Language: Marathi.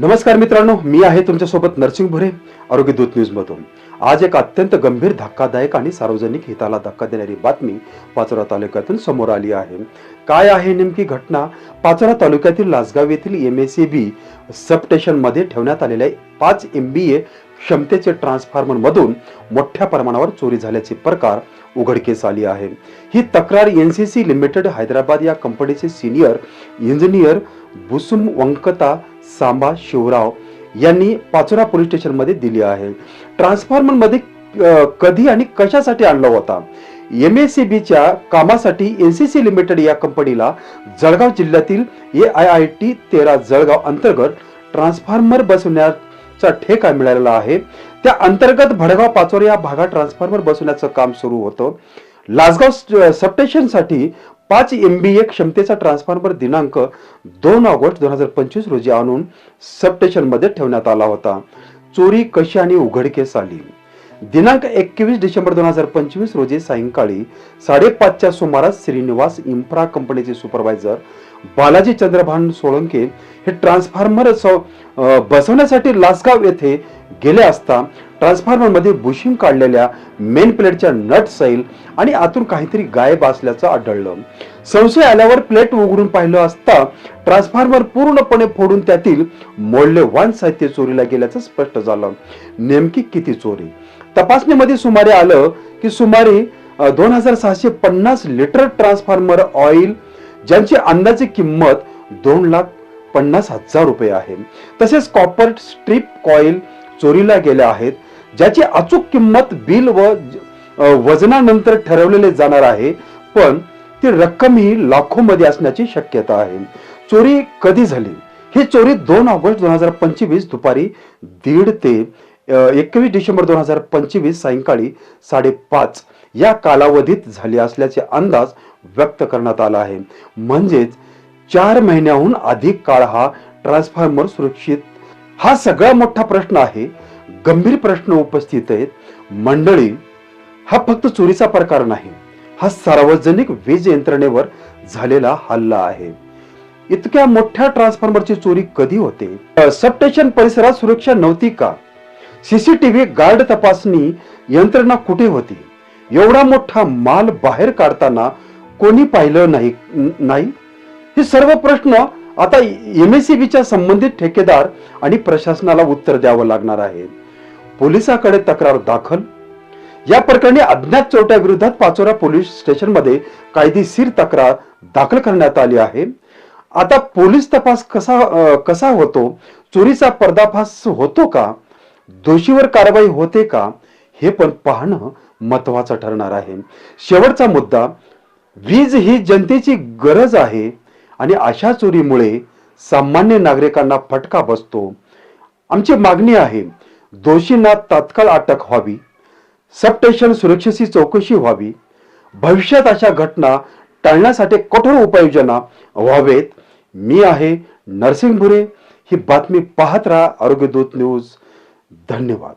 नमस्कार मित्रांनो मी आहे तुमच्यासोबत नरसिंग भुरे आरोग्य दूत न्यूजमधून आज एक अत्यंत गंभीर धक्कादायक आणि सार्वजनिक हिताला धक्का देणारी बातमी पाचोरा तालुक्यातून समोर आली आहे. काय आहे नेमकी घटना? पाचोरा तालुक्यातील लासगाव येथील एम एस सी बी सबस्टेशनमध्ये ठेवण्यात आलेल्या पाच एम बी ए क्षमतेचे ट्रान्सफॉर्मर मधून मोठ्या प्रमाणावर चोरी झाल्याचे प्रकार उघडकीस आली आहे. ही तक्रार N C C limited Hyderabad या कंपनीचे सिनियर इंजिनियर बुसुम वंकता सांबा शिवराव यांनी पाचोरा पोलीस स्टेशनमध्ये दिली आहे. ट्रान्सफॉर्मरमध्ये कधी आणि कशासाठी आणला होता? एम एस सी बीच्या कामासाठी एन सी सी लिमिटेड या कंपनीला जळगाव जिल्ह्यातील ए आय आय टी तेरा जळगाव अंतर्गत ट्रान्सफॉर्मर बसवण्याचा ठेका मिळालेला आहे. त्या अंतर्गत भडगाव पाचोरा या भागात ट्रान्सफॉर्मर बसवण्याचं काम सुरू होतं. लासगाव सबस्टेशनसाठी पाच एम बी ए क्षमतेचा ट्रान्सफॉर्मर दिनांक दोन ऑगस्ट दोन हजार पंचवीस रोजी आणून सबस्टेशनमध्ये ठेवण्यात आला होता. चोरी कशी आणि उघडकीस आली? दिनांक एकवीस डिसेंबर दोन हजार पंचवीस रोजी सायंकाळी साडेपाचच्या सुमारास श्रीनिवास इन्फ्रा कंपनीचे सुपरवायझर बालाजी चंद्रभान सोळंके हे ट्रान्सफॉर्मर बसवण्यासाठी लासगाव येथे गेले असता ट्रान्सफॉर्मरमध्ये बुशिंग काढलेल्या मेन प्लेटच्या नट सैल आणि आतून काहीतरी गायब असल्याचं आढळलं. संशय आल्यावर प्लेट उघडून पाहिलं असता ट्रान्सफॉर्मर पूर्णपणे फोडून त्यातील मौल्यवान साहित्य चोरीला गेल्याचं स्पष्ट झालं. नेमकी किती चोरी? तपासणीमध्ये सुमारे आलं की सुमारे दोन हजार सहाशे पन्नास लिटर ट्रान्सफॉर्मर ऑइल ज्यांची अंदाजे किंमत दोन लाख पन्नास हजार रुपये आहे. तसेच कॉपर स्ट्रीप कॉईल चोरीला गेल्या आहेत ज्याची अचूक किंमत बिल व वजनानंतर ठरवलेले जाणार आहे पण ती रक्कम ही लाखोमध्ये असण्याची शक्यता आहे. चोरी कधी झाली? ही चोरी दोन ऑगस्ट दोन हजार पंचवीस दुपारी दीड ते एकवीस डिसेंबर दोन हजार पंचवीस सायंकाळी साडेपाच या कालावधीत झाली असल्याचे अंदाज व्यक्त करण्यात आला आहे. म्हणजेच चार महिन्याहून अधिक काळ हा ट्रान्सफॉर्मर सुरक्षित हा सगळा मोठा प्रश्न आहे. गंभीर प्रश्न उपस्थित आहेत. मंडळी हा फक्त चोरीचा प्रकार नाही. हा सार्वजनिक वीज यंत्रणेवर झालेला हल्ला आहे. इतक्या मोठ्या ट्रान्सफॉर्मरची चोरी कधी होते? सबस्टेशन परिसरात सुरक्षा नव्हती का? सीसीटीव्ही गार्ड तपासणी यंत्रणा कुठे होती? एवढा मोठा माल बाहेर काढताना कोणी पाहिलं नाही नाही? हे सर्व प्रश्न आता एम एस सी बीच्या संबंधित ठेकेदार आणि प्रशासनाला उत्तर द्यावं लागणार आहे. पोलिसाकडे तक्रार दाखल. या प्रकरणी अज्ञात चोरट्या विरोधात पाचोरा पोलीस स्टेशनमध्ये कायदेशीर तक्रार दाखल करण्यात आली आहे. आता पोलीस तपास कसा कसा होतो? चोरीचा पर्दाफाश होतो का? दोषीवर कारवाई होते का? हे पण पाहणं महत्वाचं ठरणार आहे. शेवटचा मुद्दा वीज ही जनतेची गरज आहे. आणि अशा चोरीमुळे सामान्य नागरिकांना फटका बसतो. आमची मागणी आहे दोषींना तात्काळ अटक व्हावी सबटेशन सुरक्षेची चौकशी व्हावी भविष्यात अशा घटना टाळण्यासाठी कठोर उपाययोजना व्हावेत. मी आहे नरसिंग भुरे ही बातमी पाहत राहा आरोग्य दूत न्यूज. धन्यवाद.